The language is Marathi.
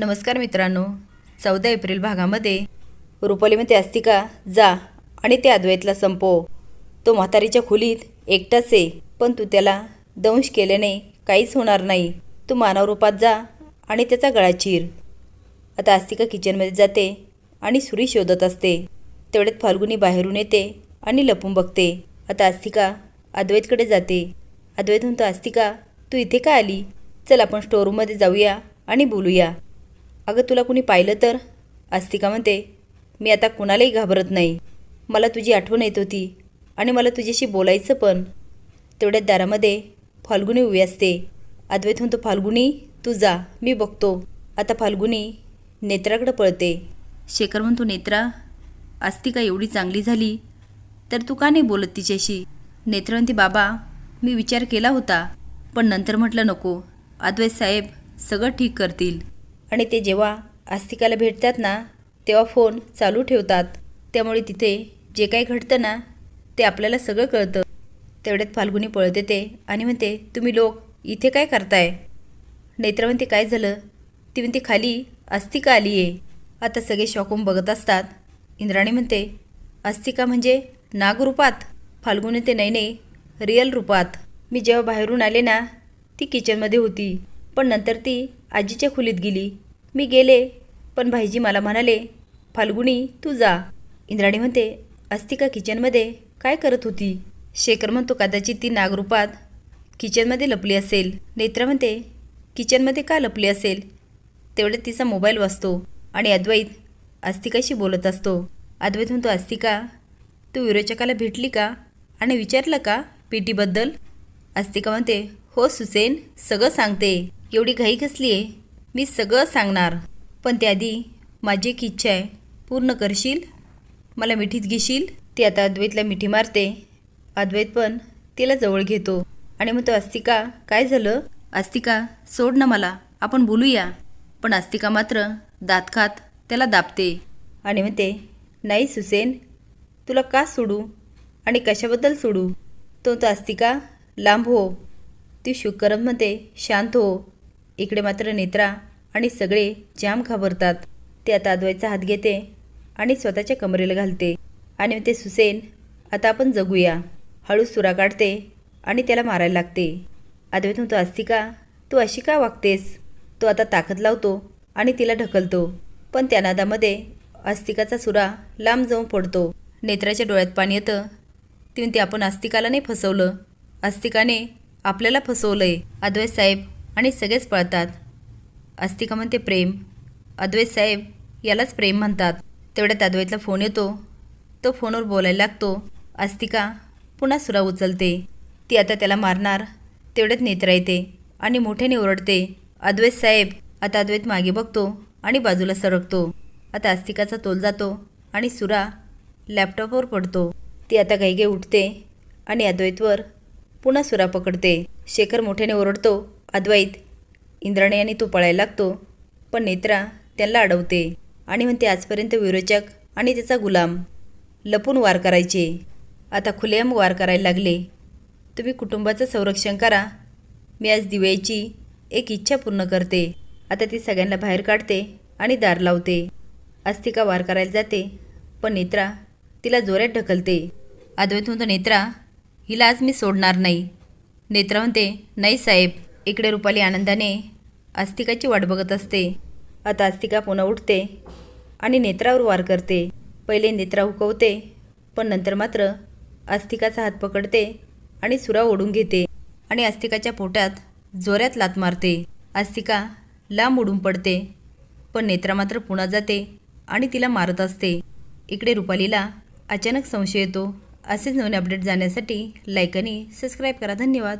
नमस्कार मित्रांनो. चौदा एप्रिल भागामध्ये रुपाली म्हणते असती का? जा आणि ते अद्वैतला संपव तो म्हातारीच्या खोलीत एकटाच आहे पण तू त्याला दंश केल्याने काहीच होणार नाही. तू मानव रूपात जा आणि त्याचा गळा चीर. आता आस्तिका किचनमध्ये जाते आणि सुरी शोधत असते. तेवढ्यात फाल्गुनी बाहेरून येते आणि लपून बघते. आता आस्तिका अद्वैतकडे जाते. अद्वैत म्हणतो आस्तिका तू इथे का आली? चल आपण स्टोरूममध्ये जाऊया आणि बोलूया. अगं तुला कुणी पाहिलं तर? आस्तिका म्हणते मी आता कुणालाही घाबरत नाही. मला तुझी आठवण येत होती आणि मला तुझ्याशी बोलायचं पण. तेवढ्या दारामध्ये फाल्गुनी उभी असते. अद्वैत म्हणतो फाल्गुनी तू जा मी बघतो. आता फाल्गुनी नेत्राकडे पळते. शेखर म्हणतो नेत्रा आस्तिका एवढी चांगली झाली तर तू का नाही बोलत तिच्याशी? नेत्र म्हणते बाबा मी विचार केला होता पण नंतर म्हटलं नको. अद्वैत साहेब सगळं ठीक करतील. आणि ते जेव्हा आस्तिकाला भेटतात ना तेव्हा फोन चालू ठेवतात. त्यामुळे तिथे जे काही घडतं ना ते आपल्याला सगळं कळतं. तेवढ्यात फाल्गुनी पळत येते आणि म्हणते तुम्ही लोक इथे काय करताय? नेत्र म्हणते काय झालं? ती म्हणते खाली अस्तिका आली आहे. आता सगळे शॉकून बघत असतात. इंद्राणी म्हणते अस्तिका म्हणजे नागरूपात? फाल्गुनी ते नाही नाही रिअल रूपात. मी जेव्हा बाहेरून आले ना ती किचनमध्ये होती. पण नंतर ती आजीच्या खोलीत गेली. मी गेले पण भाईजी मला म्हणाले फाल्गुणी तू जा. इंद्राणी म्हणते अस्तिका किचनमध्ये काय करत होती? शेखर म्हणतो कदाचित ती नागरूपात किचनमध्ये लपली असेल. नेत्रा म्हणते किचनमध्ये का लपली असेल? तेवढ्यात तिचा मोबाईल वाचतो आणि अद्वैत अस्तिकाशी बोलत असतो. अद्वैत म्हणतो अस्तिका तू विरोचकाला भेटली का आणि विचारलं का पीटीबद्दल? अस्तिका म्हणते हो सुसेन सगळं सांगते. एवढी घाई कसली आहे? मी सगळं सांगणार. पण त्याआधी माझी एक इच्छा आहे. पूर्ण करशील? मला मिठीत घेशील? ती आता अद्वैतला मिठी मारते. अद्वैत पण तिला जवळ घेतो. आणि मग तो अस्तिका काय झालं? अस्तिका सोड ना मला. आपण बोलूया. पण अस्तिका मात्र दात खात त्याला दाबते. आणि म्हणते नाही सुसेन तुला का सोडू? आणि कशाबद्दल सोडू? तो तर अस्तिका लांब हो. ती शुक्रम म्हणते शांत हो. इकडे मात्र नेत्रा आणि सगळे जाम घाबरतात. ते आता आदवायचा हात घेते आणि स्वतःच्या कमरेला घालते. आणि ते सुसेन आता आपण जगूया. हळू सुरा काढते आणि त्याला मारायला लागते. आदवे तू असती का? तू अशी का वागतेस? तो आता ताकद लावतो आणि तिला ढकलतो. पण त्या नादामध्ये अस्तिकाचा सुरा लांब जाऊन पडतो. नेत्राच्या डोळ्यात पाणी येतं. ती म्हणते आपण अस्तिकाला नाही फसवलं. अस्तिकाने आपल्याला फसवलंय. अद्वैत साहेब आणि सगळेच पळतात. अस्तिका म्हणते प्रेम. अद्वैत साहेब यालाच प्रेम म्हणतात. तेवढ्यात अद्वैतला फोन येतो. तो फोनवर बोलायला लागतो. अस्तिका पुन्हा सुरा उचलते. ती आता त्याला मारणार. तेवढ्यात नेत्रा येते आणि मोठ्याने ओरडते. अद्वैत साहेब आता अद्वैत मागे बघतो आणि बाजूला सरकतो. आता अस्तिकाचा तोल जातो आणि सुरा लॅपटॉपवर पडतो. ती आता घाईघाई उठते आणि अद्वैतवर पुन्हा सुरा पकडते. शेखर मोठ्याने ओरडतो. अद्वैत. इंद्राणी तो पळायला लागतो पण नेत्रा त्यांना अडवते आणि म्हणते आजपर्यंत विरोचक आणि त्याचा गुलाम. लपून वार करायचे. आता खुलेआम वार करायला लागले. तुम्ही कुटुंबाचं संरक्षण करा. मी आज दिव्याची एक इच्छा पूर्ण करते. आता ती सगळ्यांना बाहेर काढते आणि दार लावते. अस्तिका वार करायला जाते पण नेत्रा तिला जोरात ढकलते. अद्वैत म्हणतो नेत्रा हिला आज मी सोडणार नाही. नेत्रा म्हणते नाही साहेब इकडे रुपाली आनंदाने आस्तिकाची वाट बघत असते. आता आस्तिका पुन्हा उठते आणि नेत्रावर वार करते. पहिले नेत्रा हुकवते पण नंतर मात्र आस्तिकाचा हात पकडते आणि सुरा ओढून घेते आणि आस्तिकाच्या पोटात जोऱ्यात लात मारते. आस्तिका लांब उडून पडते पण नेत्रा मात्र पुन्हा जाते आणि तिला मारत असते. इकडे रुपालीला अचानक संशय येतो. असेच नवीन अपडेट जाण्यासाठी लाईक आणि सबस्क्राईब करा. धन्यवाद.